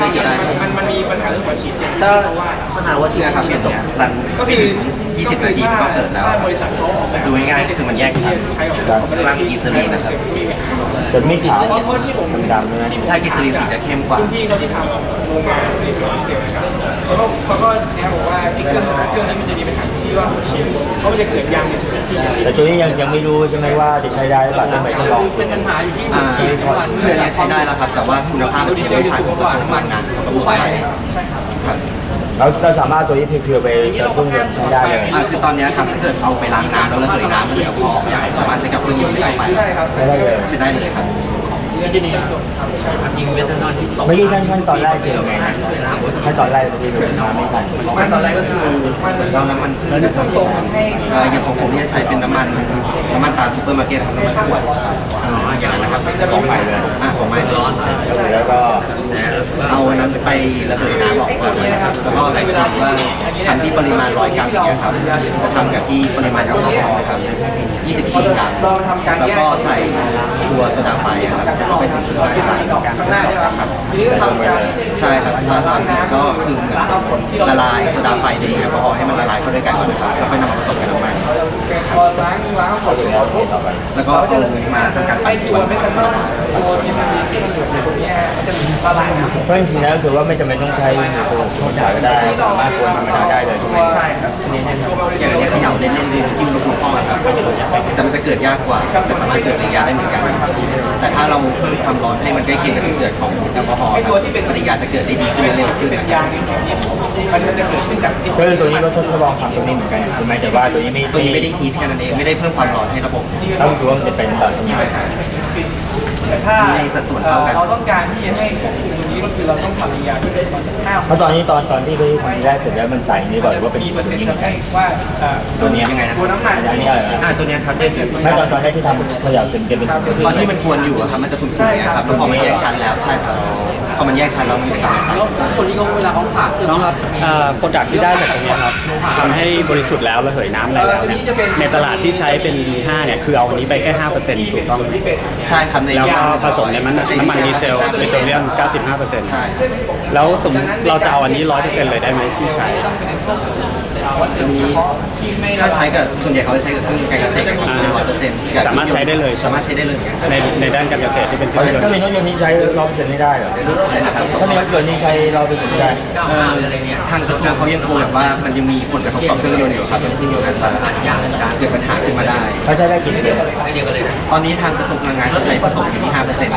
ไม่เกี่ยวได้มันมันมีปัญหาเรื่องหัวฉีดเนี่ยถ้าปัญหาว่าชีเชื่อครับเปลี่ยนจบรันก็คือ20นาทีก็เกิดแล้วถ้าบริษัทเขาออกแบบดูง่ายๆก็คือมันแยกชั้นใช้ออกแบบร่างอีสลีนะครับแต่ไม่ขาวเพราะเพราะที่ผมดำๆใช่ไหมใช่กิสลีนสีจะเข้มกว่ารุ่นพี่เขาที่ทำโรงงานในตัวพิเศษนะครับเขาก็เขาก็แนะบอกว่าที่เครื่องเครื่องนี้มันจะมีปัญหาที่ว่าหัวฉีดเพราะมันจะเกิดยางเนี่ยที่ยาง แต่ตัวนี้ยังยังไม่รู้ใช่ไหมว่าจะใช้ได้หรือเปล่าต้องไปทดลองเป็นปัญหาอยู่ที่อ่าเครื่องนี้ใช้ได้แล้วครับ แต่ว่าคุณภาพที่จะยังไม่ผ่านของกระทรวงพลังงานเขาก็บองไปครับเราเราสามารถตัวนี้เพียวๆไปเติมเครื่องยนต์ใช้ได้เลยคือตอนนี้ครับถ้าเกิดเอาไปล้างน้ำแล้วระเหยน้ำเหลือพอสามารถใช้กับเครื่องยนต์ได้ไปใช่ครับใช้ได้เลยใช้ได้เลยครับ ที่นี่จริงเวทนอลที่ตกเมื่อกี้ท่านท่านตอนแรกเจอไงนะท่านตอนแรกที่ดูมาไม่ทันไม่ตอนแรกก็คือเราน้ำมันพืชนะครับเอ่ออย่างของผมเนี่ยใช้เป็นน้ำมันน้ำมันตาลซูเปอร์มาร์เก็ตครับน้ำมันขวดอ่าอย่างนั้นนะครับของใหม่เลยอ่าของใหม่ร้อนแล้วก็เอาอันนั้นไประเหยน้ำออกก่อนนะครับแล้วก็ไปสูว่าทำที่ปริมาณร้อยกรัมอย่างเงี้ยครับจะทำกับที่ปริมาณแอลกอฮอล์ครับ 24กรัมลองทำการแล้วแยกก็ใส่ตัวโซดาไฟอะครับแล้วก็ไปสิ่งที่ได้ที่ใส่ดอกข้างหน้าใช่ไหมครับทีนี้ก็ทำการใช่ครับตอนตอนนี้ก็คือเหมือนละลายโซดาไฟในแอลกอฮอล์ให้มันละลายเข้าด้วยกันก่อนนะครับแล้วค่อยนำมาผสมกับน้ำมันพอล้างล้างหมดเสร็จปุ๊บแล้วก็เอามาทำการไอ้ปั่นตัวเมคานอลตัวดิสนีที่มันอยู่ในตรงเนี้ยมันจะละลายน้ำเพราะจริงๆแล้วคือว่าไม่จำเป็นต้องใช้ตัวโซดาก็ได้สามารถกวนธรรมดาได้เลยใช่ไหมใช่ครับอย่างนี้เขย่าเล่นๆดูกินลูกพ่อครับ แต่มันจะเกิดยากกว่าแต่สามารถเกิดปฏิกิริยาได้เหมือนกัน แต่ถ้าเราเพิ่มความร้อนให้มันใกล้เคียงกับจุดเกิดของแอลกอฮอล์ครับปฏิกิริยาจะเกิดได้ดีขึ้นและเร็วขึ้นเป็นนะครับยางอย่างนี้มันจะเกิดขึ้นจากที่ก็คือตัวนี้ก็ทดลองทำตรงนี้เหมือนกันใช่ไหมแต่ว่าตัวนี้ไม่ตัวนี้ไม่ได้ฮีทแค่นั้นเองไม่ได้เพิ่มความร้อนให้ระบบต้องดูว่ามันจะเป็นแบบมีปัญหาแต่ถ้าในสัดส่วนเท่ากันเราต้องการที่จะให้ควบคุมตรง นี้ก็คือเราต้องทำยาที่เป็นประมาณสักห้าเพราะตอนนี้ตอนตอนที่ไปทำทีแรกเสร็จแล้วมันใส่นี่บอกเลยว่าเป็นมีตัเปอวร์เซ็นต์นี้เหมือนทำกัให้นว่าเอ่อตัวเนี้ยยังไงนะตัวน้ำหนักอันนี้อะไรนะอ่าตัวเนี้ยครับได้ถึงไม่ตอนตอนแรกที่ทำขยับเสร็จจะเป็นตัวที่ตอนที่มันกวนอยู่อะครับมันจะขุ่นๆนะครับแล้วพอมันแยกชั้นแล้วใช่ครับพ อมันแยกชั้นแล้วมันจะกลับมาใสคนที่เขาเวลาเขาผ่าน้องครับโปรดักที่ได้จากตรงเนี้ยครับทำให้บริสุทธิ์แล้วระเหยน้ำอะไรแล้วเนี่ยในตลาดที่ใช้เป็น5เนี่ยคือเอาอันนี้ไปแค่5%ถูกต้องไหมใช่ครับในแล้วก็ผสมในมันน้ำมันดีเซลเปโตรเลียมใช่95%แล้วสมมติเราจะเอาอันนี้ 100%เลยได้ไหมที่ใช้ จะมีถ้าใช้กับส่วนใหญ่เขาจะใช้กับเครื่องการเกษตรกับร้อยเปอร์เซ็นต์สามารถใช้ได้เลยใช่สาไหมมารถใช้ได้เลยเหมือนกันในในด้านการเกษตรที่เป็นเคถ้ารื่องยนเป็นต์รถยนต์นี้ใช้ร้อยเปอร์เซ็นต์ไม่ได้เหรอใช่นะครับถ้าเป็นรถยนต์นี้ใช้ร้อยเปอร์เซ็นต์ไม่ได้ เอ่อทางกระทรวงเขายังคงแบบว่ามันยังมีผลกระทบต่อเครื่องยนต์อยู่ครับเครื่องยนต์อาจจะเกิดปัญหาขึ้นมาได้ เขาใช้ได้กี่เปอร์เซ็นต์ตอนนี้ทางกระทรวงพลังงานเขาใช้ผสมอยู่ที่5%เปอร์เซ็นต์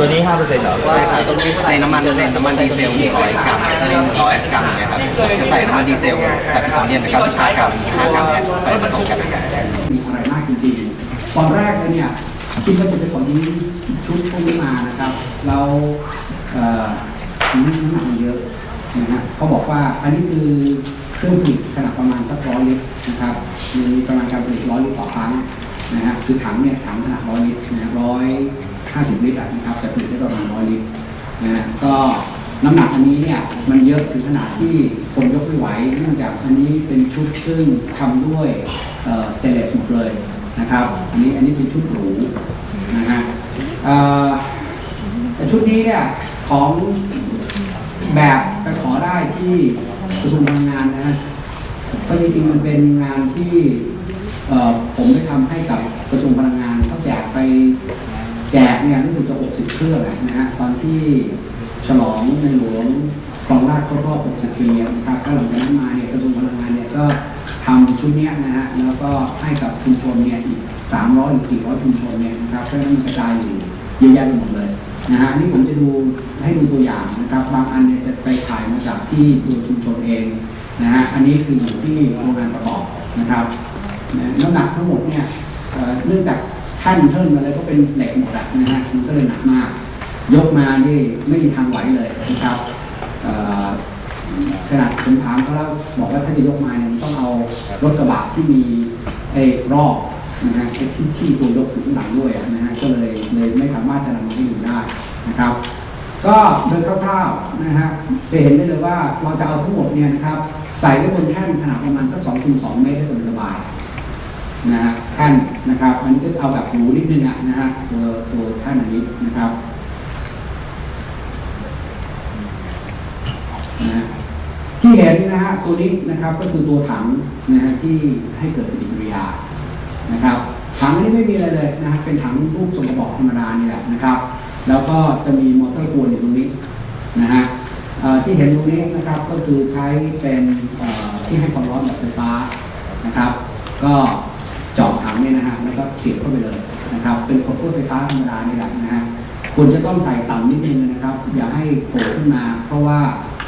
ตัวนี้ห้าเปอร์เซ็นต์เหรอใช่ครับในน้ำมันในน้ำมันดีเซล100กรัมใน100กรัมเนี่ยครับจะใส่น้ำมันดีเซลจากปิโตรเลียมเป็น95กรัมมี5กรัมเนี่ยไปผสมกันนะครับมีอะไรมากจริงๆตอนแรกเลยเนี่ยคิดว่าจะเป็นของนี้ชุดพวกนี้มานะครับ เราเอ่อน้ำหนักมันเยอะนะฮะเขาบอกว่าอันนี้คือเครื่องผลิตขนาดประมาณสักร้อยลิตรนะครับมีประมาณการผลิตร้อยลิตรต่อครั้งนะฮะคือถังเนี่ยถังขนาดร้อยลิตรนะร้อยห้าสิบลิตรนะครับจะผลิตได้ประมาณร้อยลิตรนะฮะก็น้ำหนักอันนี้เนี่ยมันเยอะถึงขนาดที่ คนยกไม่ไหวเนื่องจากอันนี้เป็นชุดซึ่งทำด้วยสเตเลสหมดเลยนะครับอันนี้อันนี้เป็นชุดหรูนะฮะแต่ชุดนี้เนี่ยของแบบไปขอได้ที่กระทรวงพลังงานนะฮะก็จริงๆมันเป็นงานที่ผมได้ทำให้กับกระทรวงพลังงานเขาแจกไปแจกเนี่ยรู้สึกจะ 60 เครื่องนะฮะตอนที่ฉลองในหลวง ครองราชย์ครบรอบ60ปีนะครับก็หลังจากนั้นมาเนี่ยกระทรวงพลังงานเนี่ยก็ทำชุดเนี้ยนะฮะแล้วก็ให้กับชุมชนเนี่ยอีก 300หรือ400 ชุมชนเนี่ยนะครับเพราะนั้นมันกระจายอยู่เยอะแยะไปหมดเลยนะฮะนี่ผมจะดูให้ดูตัวอย่างนะครับบางอันเนี่ยจะไปถ่ายมาจากที่ตัวชุมชนเองนะฮะอันนี้คืออยู่ที่โรงงานประกอบนะครับน้ำหนักทั้งหมดเนี่ยเนื่องจากแท่านเทินอะไรก็เป็นเหล็กหมดนะฮะมันก็เลยหนักมาก ยกมานี่ไม่มีทางไหวเลยนะครับ ขนาดผมถามเขาแล้วบอกว่าถ้าจะยกมาเนี่ยต้องเอารถกระบะที่มีไอ้รอบนะฮะไอ้ที่ที่ตัวยกอยู่ข้างหลังด้วยนะฮะก็เลยเลยไม่สามารถจะนำมาให้ดูได้นะครับ ก็โดยคร่าวๆนะฮะจะเห็นได้เลยว่าเราจะเอาทั้งหมดเนี่ยนะครับใส่ไว้บนแท่นขนาดประมาณสัก2คูณ2เมตรได้สบายๆนะฮะแท่นนะครับอันนี้ก็เอาแบบหรูนิดนึงอะนะฮะตัวตัวแท่นอันนี้นะครับ นะที่เห็นนะฮะตัวนี้นะครับก็คือตัวถังนะฮะที่ให้เกิดปฏิกิริยานะครับถังนี้ไม่มีอะไรเลยนะฮะเป็นถังรูปทรงกระบอกธรรมดานี่แหละนะครับ แล้วก็จะมีมอเตอร์กวนอยู่ตรงนี้นะฮะที่เห็นตรงนี้นะครับก็คือใช้เป็นที่ให้ความร้อนแบบไฟฟ้านะครับ ก็จาะถังนี่นะฮะแล้วก็เสียบเข้าไปเลยนะครับ เป็นคบเพื่อไฟฟ้าธรรมดานี่แหละนะฮะคุณจะต้องใส่ต่ำนิดนึงนะครับ อย่าให้โผล่ขึ้นมา เพราะว่า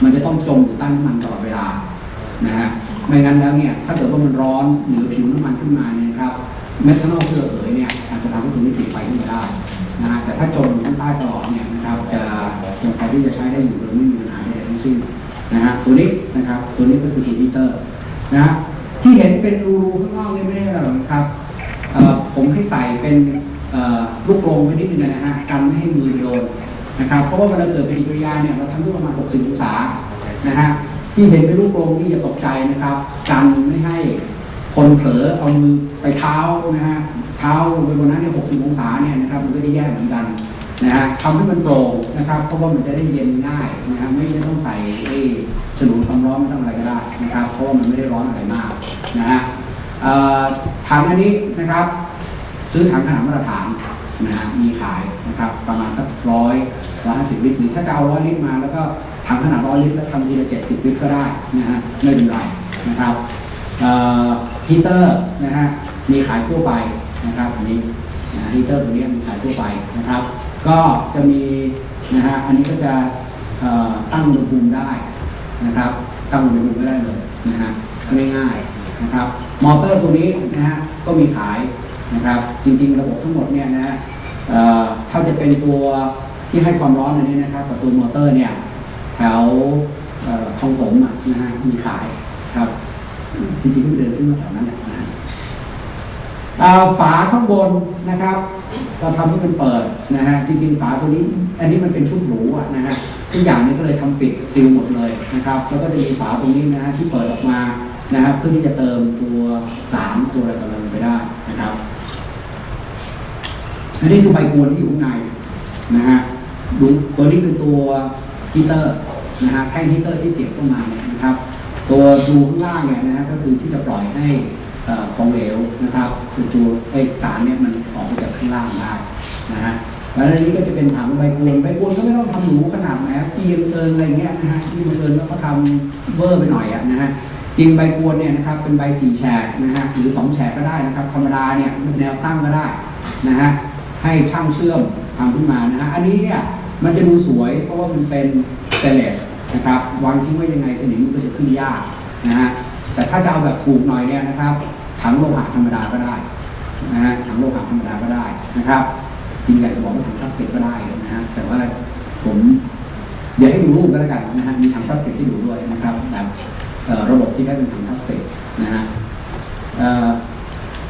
มันจะต้องจมอยู่ใต้น้ำมันตลอดเวลานะฮะไม่งั้นแล้วเนี่ยถ้าเกิดว่ามันร้อนหรือผิวน้ำมันขึ้นมาเนี่ยครับเมทานอลที่ระเหยเนี่ยอาจจะทำให้ตรงนี้ติดไฟขึ้นมาได้นะฮะแต่ถ้าจมอยู่ใต้ตลอดเนี่ยนะครับจะยังพอที่จะใช้ได้อยู่โดยไม่มีปัญหาใดๆทั้งสิ้นนะฮะตัวนี้นะครับตัวนี้ก็คือตัวฮีเตอร์นะฮะที่เห็นเป็นรูข้างนอกนี่ไม่ได้หรอกนะครับผมให้ใส่เป็นลูกกรงไว้นิดนึงนะฮะกันไม่ให้มือโดน นะครับ เพราะว่าเวลาเกิดปฏิกิริยาเนี่ยเราทำด้วยประมาณ 60 องศานะฮะที่เห็นเป็นลูกกรงนี่อย่าตกใจนะครับกันไม่ให้คนเผลอเอามือไปเท้านะฮะเท้าลงไปบนนั้นเนี่ย 60 องศาเนี่ยนะครับมันก็จะแย่เหมือนกันนะฮะทำให้มันโปร่งนะครับเพราะว่ามันจะได้เย็นง่ายนะฮะไม่ไม่ต้องใส่ไอ้ฉนวนความร้อนไม่ต้องอะไรก็ได้นะครับเพราะว่ามันไม่ได้ร้อนอะไรมากนะฮะถังอันนี้นะครับ ซื้อถังขนาดมาตรฐานนะฮะมีขายนะครับประมาณสักร้อย ร้อยห้าสิบลิตรหรือถ้าจะเอาร้อยลิตรมาแล้วก็ถังขนาดร้อยลิตรแล้วทำทีละเจ็ดสิบลิตรก็ได้นะฮะไม่เป็นไรนะครับฮีเตอร์นะฮะมีขายทั่วไปนะครับอันนี้นะฮีเตอร์ตัวนี้มีขายทั่วไปนะครับ ก็จะมีนะฮะอันนี้ก็จะตั้งอุณหภูมิได้นะครับตั้งอุณหภูมิก็ได้เลยนะฮะง่ายๆนะครับมอเตอร์ตัวนี้นะฮะก็มีขายนะครับจริงๆ ระบบทั้งหมดเนี่ยนะฮะเอ่อถ้าจะเป็นตัว ที่ให้ความร้อนอันนี้นะครับกับตัวมอเตอร์เนี่ยแถวเอ่อคลองผมะนะฮะมีขายครับ จริงๆก็เดินซื้อมาแถวนั้นแหละนะฮะฝาข้างบนนะครับ เราทำให้มันเปิดนะฮะจริง ๆ ฝาตัวนี้ อันนี้มันเป็นชุดหรูนะฮะทุกอย่างนี้ก็เลยทำปิดซีลหมดเลยนะครับแล้วก็จะมีฝาตรงนี้นะฮะที่เปิดออกมานะครับเพื่อที่จะเติมตัวสารตัวอะไรต่ออะไรลงไปได้นะครับอันนี้คือใบกวนที่อยู่ข้างในนะฮะ ดูตัวนี้คือตัวฮีเตอร์นะฮะแท่งฮีเตอร์ที่เสียบเข้ามาเนี่ยนะครับ ตัวดูข้างล่างเนี่ยนะฮะก็คือที่จะปล่อยให้อของเหลวนะครับคือตัวไอสารเนี่ยมันออกมาจากข้างล่างได้นะฮะแล้วอันนี้ก็จะเป็นถังใบกวนใบกวนก็ไม่ต้องทำหรูขนาดไหนเกียงเอินอะไรเงี้ยนะฮะที่บังเอิญว่าเขาทำเวอร์ไปหน่อยอะนะฮะจริงใบกวนเนี่ยนะครับเป็นใบสี่แฉกนะฮะหรือสองแฉกก็ได้นะครับ ธรรมดาเนี่ยแนวตั้งก็ได้นะฮะให้ช่างเชื่อมทำขึ้นมานะฮะอันนี้เนี่ย มันจะดูสวยเพราะว่ามันเป็นสเตเลสนะครับวางทิ้งไว้ยังไงสนิมมันก็จะขึ้นยากนะฮะแต่ถ้าจะเอาแบบถูกหน่อยเนี่ยนะครับถังโลหะธรรมดาก็ได้นะฮะถังโลหะธรรมดาก็ได้นะครับจริงอยากจะบอกว่าถังพลาสติกก็ได้นะฮะแต่ว่าผมเดี๋ยวให้ดูรูปก็แล้วกันนะฮะมีถังพลาสติกที่อยู่ด้วยนะครับแบบระบบที่ใช้เป็นถังพลาสติกนะฮะ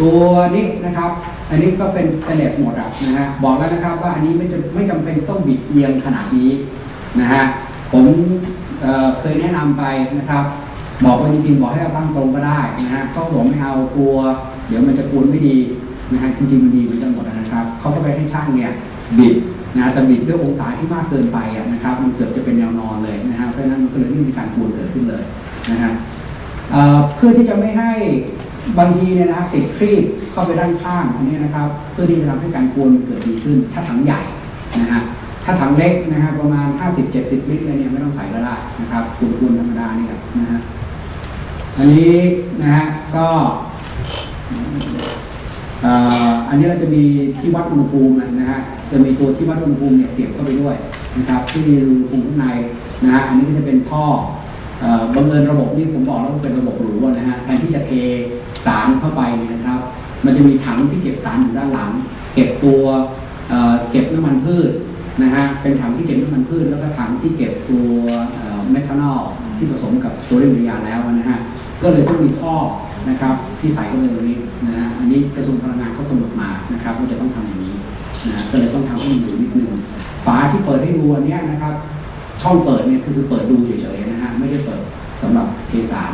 ตัวนี้นะครับ อันนี้ก็เป็นสเตเลสหมดอะนะฮะบอกแล้วนะครับว่าอันนี้ไม่จะไม่จำเป็นต้องบิดเอียงขนาดนี้นะฮะผมเเคยแนะนำไปนะครับ บอกว่าจริงๆบอกให้เราตั้งตรงก็ได้นะฮะเขาบอกไม่เอากลัว เดี๋ยวมันจะกวนไม่ดีนะฮะจริงๆมันดีมือนกันหมดนะครับเขาก็ไปให้ช่างเนี่ยบิดนะแต่บิดด้วยองศาที่มากเกินไปนะครับ มันเกือบจะเป็นแนวนอนเลยนะฮะเพราะนั้นมันก็เลยไม่มีการกวนเกิดขึ้นเลยนะฮะเเพื่อที่จะไม่ให้ บางทีเนี่ยนะติดครีบเข้าไปด้านข้างอันนี้นะครับ เพื่อที่จะทำให้การกวนเกิดดีขึ้น ถ้าถังใหญ่นะฮะถ้าถังเล็กนะฮะประมาณ 50-70 ลิตรเนี่ยไม่ต้องใส่ก็ได้นะครับกวนๆธรรมดาเนี่ยนะฮะอันนี้นะฮะก็อันนี้เราจะมีที่วัดอุณหภูมินะฮะจะมีตัวที่วัดอุณหภูมิเนี่ยเสียบเข้าไปด้วยนะครับ ที่มีอุณหภูมิข้างในนะฮะอันนี้ก็จะเป็นท่ออบังเอิญระบบนี่ผมบอกแล้วว่าเป็นระบบหรูนะฮะแทนที่จะเท สารเข้าไปเนี่ยนะครับ มันจะมีถังที่เก็บสารอยู่ด้านหลัง เก็บตัวเเก็บน้ำมันพืชนะฮะเป็นถังที่เก็บน้ำมันพืชแล้วก็ถังที่เก็บตัวเมทานอลที่ผสมกับตัวเร่งปฏิกิริยาแล้วนะฮะก็เลยต้องมีท่อนะครับที่ใส่เข้าไปตรงนี้นะฮะอันนี้กระทรวงพลังงานเขากำหนดมานะครับว่าจะต้องทำอย่างนี้นะก็เลยต้องทำให้มันอยู่นิดนึงฝาที่เปิดให้ดูอันเนี้ยนะครับ ช่องเปิดเนี่ยคือเปิดดูเฉยๆนะฮะไม่ได้เปิดสำหรับเทสาร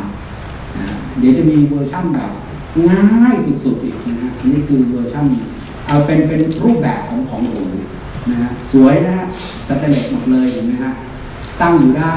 นะเดี๋ยวจะมีเวอร์ชั่นแบบ ง่ายสุดๆอีกนะฮะอันนี้คือเวอร์ชั่นเอาเป็นเป็นรูปแบบของของหรูนะฮะสวยนะฮะสแตนเลสหมดเลยเห็นไหมฮะตั้งอยู่ได้